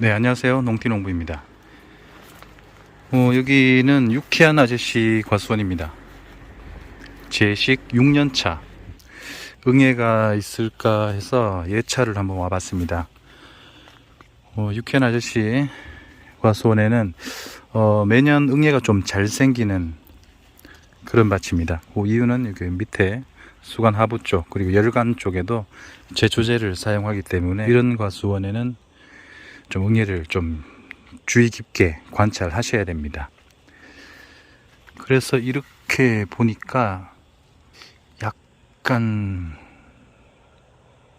네, 안녕하세요. 농티농부입니다. 어, 여기는 유쾌한 아저씨 과수원입니다. 제식 6년차. 응애가 있을까 해서 예차를 한번 와봤습니다. 어, 유쾌한 아저씨 과수원에는 어, 매년 응애가 좀 잘 생기는 그런 밭입니다. 그 이유는 여기 밑에 수간 하부 쪽 그리고 열간 쪽에도 제초제를 사용하기 때문에 이런 과수원에는 좀 응애를 좀 주의 깊게 관찰하셔야 됩니다. 그래서 이렇게 보니까 약간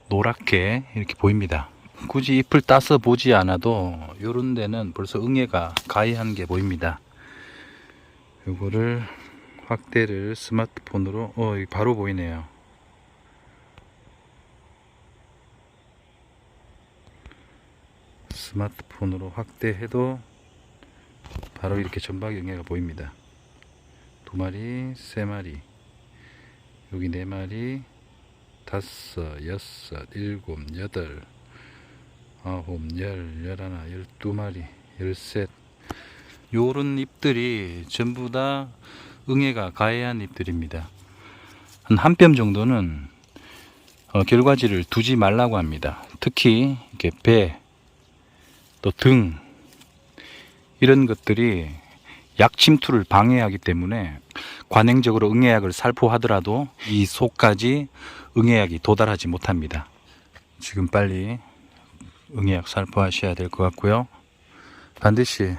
노랗게 이렇게 보입니다. 굳이 잎을 따서 보지 않아도 요런 데는 벌써 응애가 가해한 게 보입니다. 요거를 확대를 스마트폰으로 어 바로 보이네요. 스마트폰으로 확대해도 바로 이렇게 전박 영해가 보입니다. 두 마리, 세 마리, 여기 네 마리, 다섯, 여섯, 일곱, 여덟, 아홉, 열, 열하나, 열두 마리, 열셋. 요런 잎들이 전부 다 응애가 가해한 잎들입니다. 한 한 뼘 정도는 어, 결과지를 두지 말라고 합니다. 특히 이렇게 배, 또 등 이런 것들이 약 침투를 방해하기 때문에 관행적으로 응애약을 살포하더라도 이 속까지 응애약이 도달하지 못합니다. 지금 빨리 응애약 살포하셔야 될 것 같고요. 반드시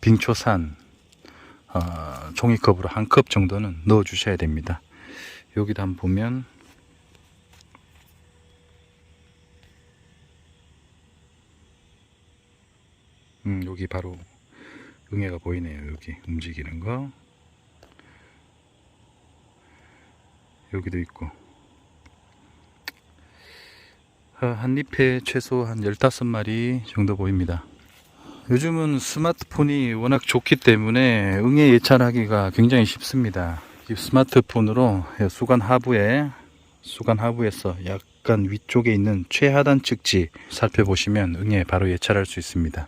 빙초산 어, 종이컵으로 한 컵 정도는 넣어 주셔야 됩니다. 여기도 한번 보면 음, 여기 바로 응애가 보이네요. 여기 움직이는 거. 여기도 있고. 아, 한 잎에 최소 한 15마리 정도 보입니다. 요즘은 스마트폰이 워낙 좋기 때문에 응애 예찰하기가 굉장히 쉽습니다. 이 스마트폰으로 수간 하부에 수간 하부에서 약간 위쪽에 있는 최하단 측지 살펴보시면 응애 바로 예찰할 수 있습니다.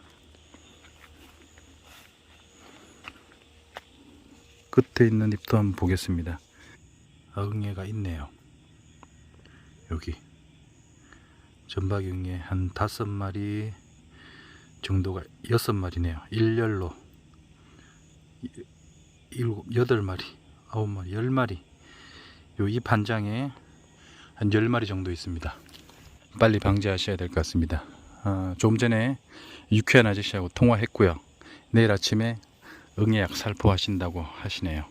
끝에 있는 잎도 한번 보겠습니다. 아, 응애가 있네요. 여기 응애 한 다섯 마리 정도가 여섯 마리네요. 일렬로 이- 일곱 여덟 마리 아홉 마리 열 마리 요잎 한 장에 한 열 마리 정도 있습니다. 빨리 방지하셔야 될 것 같습니다. 아, 좀 전에 유쾌한 아저씨하고 통화했고요. 내일 아침에 응애약 살포하신다고 하시네요.